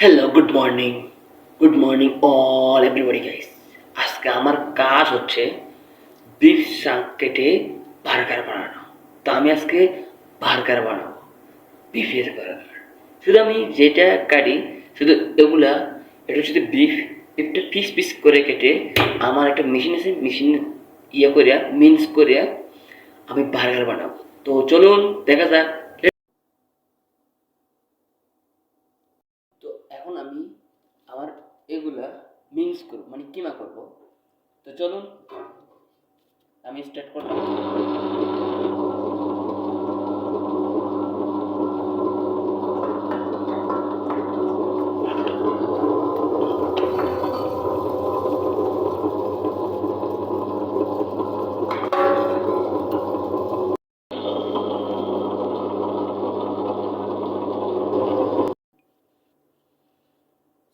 Hello good morning good morning all everybody guys আজকে আমার কাজ হচ্ছে বিফ শাক কেটে বার্গার বানানো। তো আমি আজকে বার্গার বানাবো, বিফের বার্গার। শুধু আমি যেটা কাটি, শুধু এগুলা, এটা হচ্ছে বিফ। একটা পিস পিস করে কেটে আমার একটা মেশিন আছে মেশিন ইয়ে করিয়া মিন্স করিয়া আমি বার্গার বানাবো। তো চলুন, দেখা যাক তো এখন আমি আমার এগুলা মিক্স করব। মানে কিমা করব? তো চলুন আমি স্টার্ট করলাম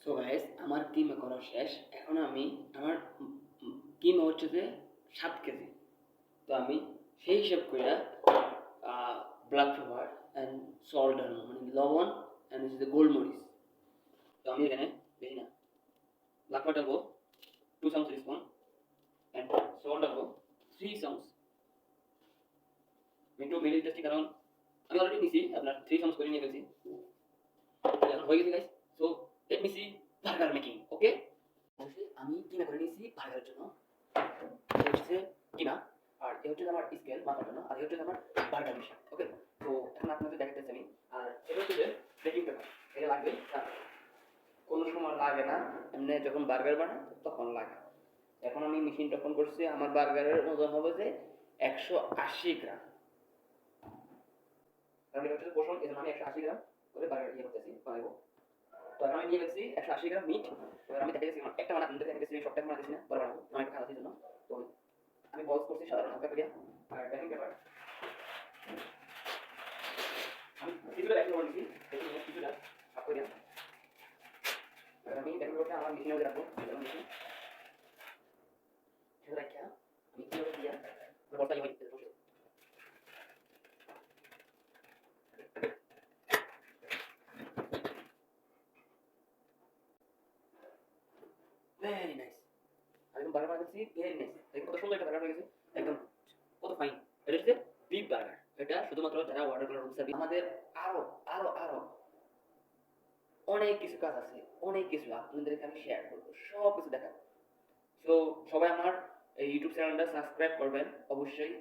সো গাইস আমার কিমা করা শেষ। এখন আমি আমার কিমা হচ্ছে যে সাত কেজি। তো আমি সেই হিসাব করে ব্ল্যাক পেপার অ্যান্ড সল্ট আনব মানে লবণ অ্যান্ড হচ্ছে গোলমরিচ। তো আমি এখানে বেশি না। ব্ল্যাক পেপার ডালবো টু চামচ স্পুন অ্যান্ড সল্ট ডালবো থ্রি চামচ একটু মিডিল টেস্টি কারণ আমি অলরেডি নিছি, আপনার থ্রি চামচ করে নিয়ে গেছি হয়ে গেছে guys so let me see burger making, okay? আমি কিনা করে নিয়েছি বার্গারের জন্য। হচ্ছে কিনা, আর এই হচ্ছে আমার স্কেল মাপার জন্য, আর এই হচ্ছে আমার বার্গার মেশিন, ওকে? তো এখন আপনাদের দেখাতেছি আমি। আর এটা হচ্ছে যে বেকিং পেপার এটা লাগবে কোনো সময় লাগে না, এমনি যখন বার্গার বানায়, তখন লাগে। এখন আমি মেশিন তখন করছি, আমার বার্গারের ওজন হবে যে একশো আশি গ্রাম। কারণ এটা হচ্ছে পোষণ এই জন্য আমি একশো আশি গ্রাম করে বার্গার ইয়ে করতেছি আমি নিয়ে গেছি একশো আশি গ্রাম মিট এবার আমি দেখে গেছি একটা বানা দেখে গেছি সবটা বানাতেছি না, বড় বানাবো, আমার একটা খাওয়ার জন্য। তো আমি বলস করছি সাধারণ হালকা করিয়া আর বেকিং পেপার আমি কিছুটা বেকিং পেপার নিয়েছি কিছুটা হাফ করিয়া আমি বেকিং পেপারটা আমার মেশিনে রাখব সেটা রাখিয়া আমি কীভাবে দিয়া বলটা ইয়ে হয়ে বসে হয়ে কত ফাইন এটা শুধুমাত্র যারা আমাদের আরও আরও আরও অনেক কিছু কাজ আছে, অনেক কিছু আপনাদেরকে আমি শেয়ার করব সব কিছু দেখাবো। তো সবাই আমার এই ইউটিউব সাবস্ক্রাইব করবেন, অবশ্যই।